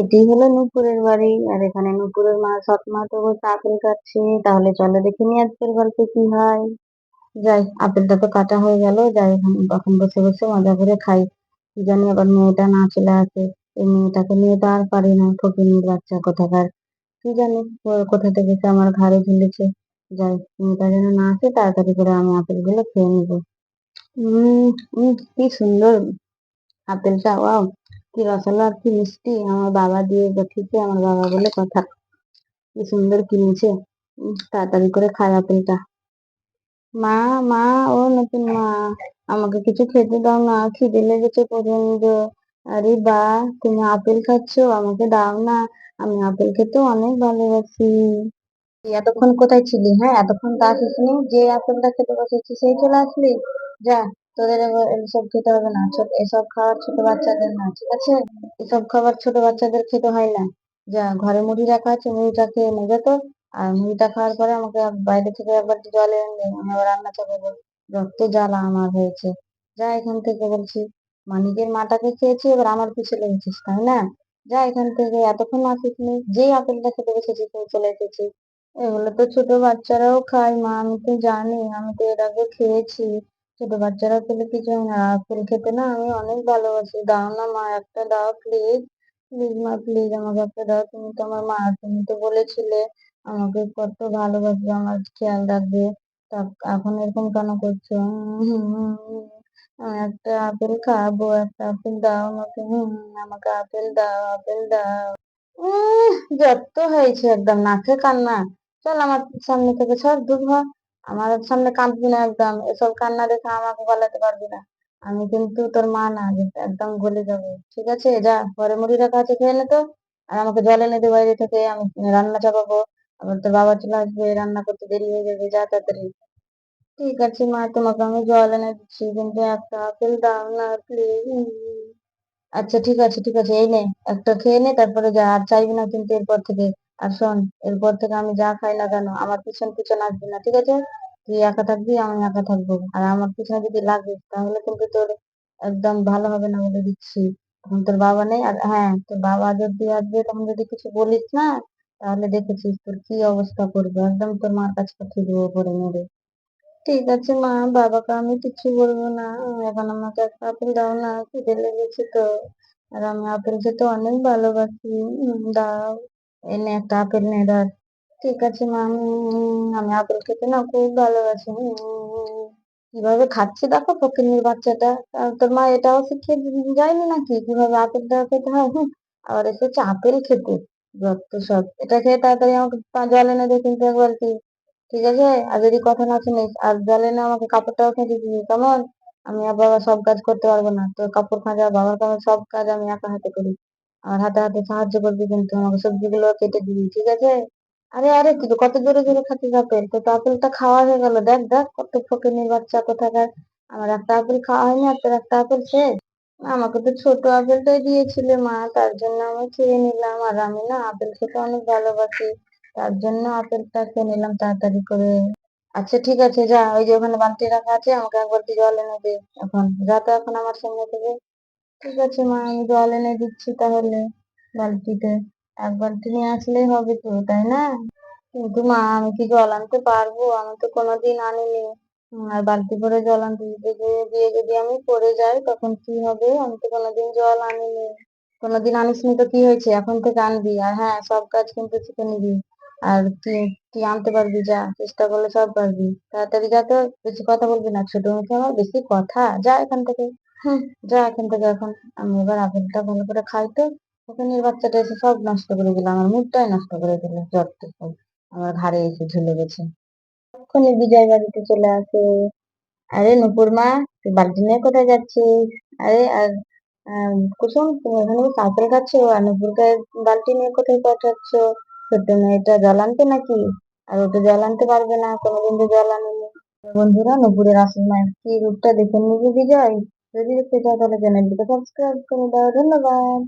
এটি হলো নুপুরের বাড়ি, আর এখানে নুপুরের মা সৎ মা তো আপেল কাটছে, তাহলে চলো দেখে নি আজকের গল্পে কি হয়। যাই, আপেলটা তো কাটা হয়ে গেল, যাই এখন বসে বসে মজা করে খাই। কি জানি আবার মেয়েটা না চলে আসে, এই মেয়েটাকে নিয়ে তো আর পারি না ফকিনির বাচ্চা কোথাকার। কি জানি কোথা থেকে এসে আমার ঘাড়ে ঝুলেছে। যাই, মেয়েটা যেন না আসে, তাড়াতাড়ি করে আমি আপেলগুলো খেয়ে নিবো। উম উম, কি সুন্দর। আপেলটা, ওয়াও। কি রসালো আর কি মিষ্টি। আমার বাবা দিয়ে পাঠিয়েছে আমার বাবা বলে কথা। কি সুন্দর কিনেছে। তাড়াতাড়ি করে খাই আপেলটা। মা মা, ও নতুন মা, আমাকে কিছু খেতে দাও না, খিদে লেগেছে প্রচণ্ড আরে বা, তুমি আপেল খাচ্ছো, আমাকে দাও না। আমি আপেল খেতে অনেক ভালোবাসি। এতক্ষণ কোথায় ছিলি হ্যাঁ? এতক্ষণ তো আসিসনি যে আপেলটা খেতে বসেছি, সেই চলে আসলি? যা। তোদের এসব খেতে হবে না। ছোট, এসব খাবার ছোট বাচ্চাদের না, ঠিক আছে? এসব খাবার ছোট বাচ্চাদের খেতে হয় না। যা, ঘরে মুড়ি রাখা আছে, মুড়িটা খেয়ে নেবে তো। আর মুড়িটা খাওয়ার পরে আমাকে বাইরে থেকে একবার জল এনে আমি রান্না চাপাবো যত জ্বালা আমার হয়েছে। যা, এখান থেকে বলছি, মানিকের মাটাকে খেয়েছি, এবার আমার পিছু লেগেছিস তাই না? যা, এখান থেকে এতক্ষণ আসিসনি যেই আপেলটা খেতে বসেছি, তুই চলে এসেছি। এগুলো তো ছোট বাচ্চারাও খায়, মা, আমি তো জানি, আমি তো এর আগে খেয়েছি। ছোট বাচ্চারা খেলে কিছু হয় না আপেল খেতে না আমি অনেক ভালোবাসি। দাও না মা, একটা দাও প্লিজ প্লিজ মা প্লিজ আমাকে একটা দাও। তুমি তো আমার মা, তুমি তো বলেছিলে আমাকে কত ভালোবাসবে, আমার খেয়াল রাখবে। তা এখন এরকম কেন করছ? একটা আপেল খাব, একটা আপেল দাও আমাকে আমাকে আপেল দাও আপেল দাও। যত হয়েছে একদম, নাকে কান্না। চল আমার সামনে থেকে সব দূর হ আমার সামনে কাঁদবি না একদম, এসব কান্না দেখে আমাকে গলাতে পারবি না। আমি কিন্তু তোর মা না একদম গলে যাব। ঠিক আছে, যা, ঘরে মুড়ি রাখা আছে খেয়ে নে তো। আর আমাকে জল এনে দে বাইরে থেকে, আমি রান্না চাপাবো। আবার তোর বাবা চলে আসবে, রান্না করতে দেরি হয়ে যাবে, যা তাড়াতাড়ি। ঠিক আছে মা, তোমাকে আমি জল এনে দিচ্ছি, কিন্তু একটা আপেল দাও না প্লিজ আচ্ছা ঠিক আছে ঠিক আছে, এই নে, একটা খেয়ে নে, তারপরে যা, আর চাইবি না কিন্তু এরপর থেকে। আর শোন, এরপর থেকে আমি যা খাই না কেন, আমার পিছন পিছন আসবি না, ঠিক আছে? তুই একা থাকবি, আমি একা থাকব। আর আমার পিছনে যদি লাগিস, তাহলে কিন্তু তোর একদম ভালো হবে না বলে দিচ্ছি। এখন তোর বাবা নেই, আর হ্যাঁ তোর বাবা যদি আসবে, তখন যদি কিছু বলিস না, তাহলে দেখেছিস তোর কি অবস্থা করবে। একদম তোর মার কাছে পাঠিয়ে দেবো পরে মেরে। ঠিক আছে মা, বাবাকে আমি কিছু বলব না। এখন আমাকে একটা আপেল দাও না, খিদে লেগেছে তো। আর আমি আপেল খেতে অনেক ভালোবাসি। দাও। এনে একটা আপেল নে ধর ঠিক আছে মা আমি আপেল খেতে না খুব ভালোবাসি। কীভাবে খাচ্ছে দেখো ফকিন্নির বাচ্চাটা। আর তোর মা এটাও শিখিয়ে যায়নি নাকি? কীভাবে আপেলটা খেতে হয়? হুম, আবার এসেছে আপেল খেতে। যত সব। এটা খেয়ে তাড়াতাড়ি আমাকে জল এনে দে কিন্তু একবার কি ঠিক আছে? আর যদি কথা না শুনিস আর জলে না আমাকে কাপড়টাও কেচে দিবি কেমন? আমি আবার সব কাজ করতে পারব না। তোর কাপড় খাঁজা বাবার কাজ সব কাজ আমি একা হাতে করি। আমার হাতে হাতে সাহায্য করবি কিন্তু আমাকে সবজিগুলো কেটে দিবি, ঠিক আছে? আরে আরে, তুই কত জোরে জোরে খাচ্ছিস আপেল? তো আপেলটা খাওয়া হয়ে গেল, দেখ দেখ, কত ফকিনীর বাচ্চা কোথাকার। আমার একটা আপেল খাওয়া হয়নি, আর তোর একটা আপেল শেষ। আমাকে তো ছোট আপেলটাই দিয়েছিলে মা, তার জন্য আমি খেয়ে নিলাম। আর আমি না আপেল খেতে অনেক ভালোবাসি, তার জন্য আপেলটা খেয়ে নিলাম তাড়াতাড়ি করে। আচ্ছা ঠিক আছে, যা, ওই যে ওখানে বালতি রাখা আছে, আমাকে এক বালতি জল এনে দে। এখন, যা তো এখন আমার সামনে থেকে। ঠিক আছে মা, আমি জল এনে দিচ্ছি তাহলে বালতিতে। এক বালতি নিয়ে আসলেই হবে তো, তাই না? কিন্তু মা, আমি কি জল আনতে পারব? আমি তো কোনোদিন আনিনি। আর বালতি করে জল আনতে দিতে দিয়ে যদি আমি পড়ে যাই, তখন কি হবে? আমি তো কোনোদিন জল আনিনি। কোনোদিন আনিসনি তো কি হয়েছে? এখন থেকে আনবি। আর হ্যাঁ সব কাজ কিন্তু শিখে নিবি। আর তুই তুই আনতে পারবি যা, চেষ্টা করলে সব পারবি। তাড়াতাড়ি যা তো, বেশি কথা বলবি না, ছোট মুখে আমার বেশি কথা। যা এখান থেকে। হুম, যা এখান থেকে এখন। আমি এবার আপেলটা ভালো করে খাই তো। ওখানে বাচ্চাটা এসে সব নষ্ট করে দিল, আমার মুডটাই নষ্ট করে দিল যত সব। আমার ঘাড়ে এসে ঝুলে গেছে। তখনই বিজয় বাড়িতে চলে আসে। আরে নুপুর মা, তুই বালতি নিয়ে কোথায় যাচ্ছিস? আরে, আর কুসুম, তুমি বসে আপেল খাচ্ছ? আর নুপুরকে বালতি নিয়ে কোথায় পাঠাচ্ছ? ছোট্ট মেয়েটা জল আনতে নাকি? আর ও তো জল আনতে পারবে না, কোনোদিন তো জল আনেনি। বন্ধুরা, নুপুরের আসল মায়ের কি রূপটা দেখে নিবি বিজয়? যদি দেখতে চাও তাহলে চ্যানেলটিকে সাবস্ক্রাইব করে দাও ধন্যবাদ